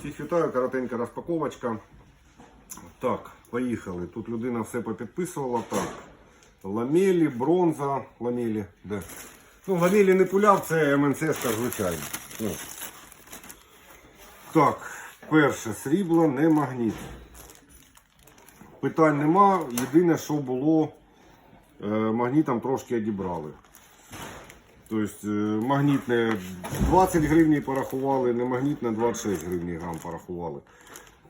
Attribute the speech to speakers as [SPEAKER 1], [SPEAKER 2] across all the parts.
[SPEAKER 1] Всіх вітаю, коротенька розпаковочка. Так, поїхали. Тут людина все попідписувала. Так. Ламелі, бронза, ламелі, де? Ну, ламелі не пуляв, це МНЦшка звичайно. О. Так, перше, срібло, не магніт. Питань нема. Єдине, що було, е, магнітом трошки одібрали. Тобто е, магнітне 20 гривень порахували, не магнітне 26 гривень грам порахували.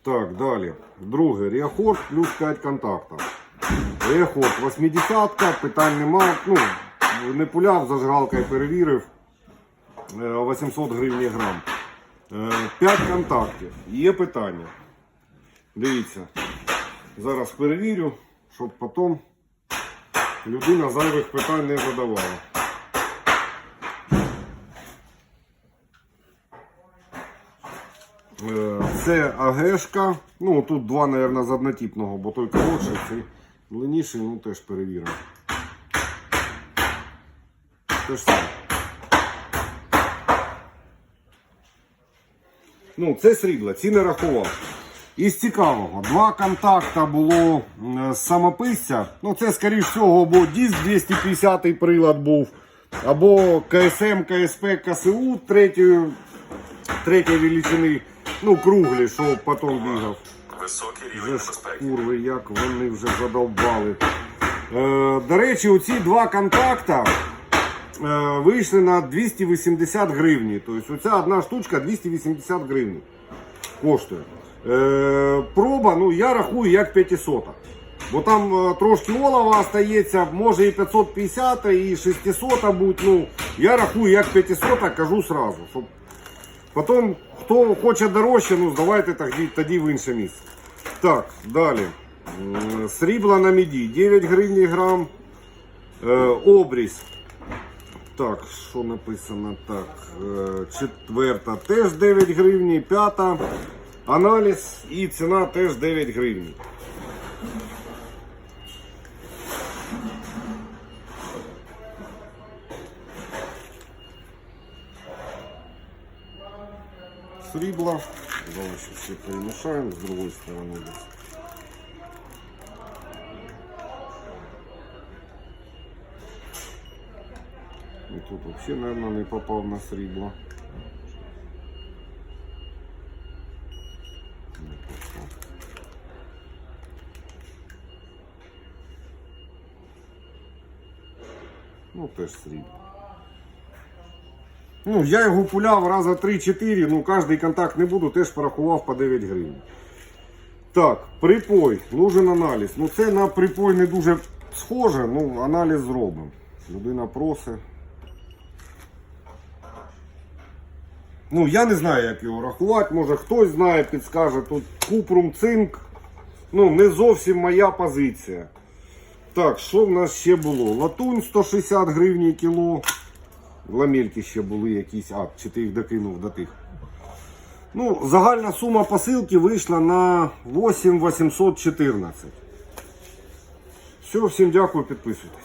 [SPEAKER 1] Так, далі. Друге, Ріахорд плюс 5 контактів. Ріахорд 80 питань нема. Ну, не пуляв, зажигалкою перевірив. Е, 800 гривень грам. 5 контактів. Є питання. Дивіться. Зараз перевірю, щоб потім людина зайвих питань не задавала. Це АГшка. Ну, тут два, мабуть, з однотипного, бо той коротший, цей длинніший, ну теж перевіримо. Те ж саме. Ну, це срібло, ці не рахував. Із цікавого, два контакта було з самописця. Ну, це, скоріш всього, або диск 250 прилад був, або КСМ, КСП, КСУ третьої, третьої величини. Ну, круглі, що потім бігав.
[SPEAKER 2] Високий рівень
[SPEAKER 1] ж курви, як вони вже задовбали. Е, до речі, оці два контакта е, вийшли на 280 гривні. Тобто оця одна штучка 280 гривень коштує. Е, проба, ну я рахую як 500. Бо там е, трошки олова остається, може і 550, і 600 будь. Ну, я рахую як 500, кажу сразу. Щоб Потім, хто хоче дорожче, ну здавайте тоді, в інше місце. Так, далі. Срібла на міді 9 гривень грам. Е, обріз. Так, що написано? Так, е, четверта теж 9 гривень, п'ята. Аналіз і ціна теж 9 гривень. Срібла. Ще все перемішаємо з другої сторони. десь. І тут взагалі, мабуть, не попав на срібло. Ну, теж срібло. Ну, я його пуляв раза 3-4, ну кожний контакт не буду, теж порахував по 9 гривень. Так, припой, нужен аналіз. Ну це на припой не дуже схоже, ну аналіз зробимо. Людина просить. Ну, я не знаю, як його рахувати, може хтось знає, підскаже. Тут купрум цинк. Ну, не зовсім моя позиція. Так, що в нас ще було? Латунь 160 гривень кіло. Ламельки ще були якісь, а, чи ти їх докинув до тих. Ну, загальна сума посилки вийшла на 8814. Все, всім дякую, підписуйтесь.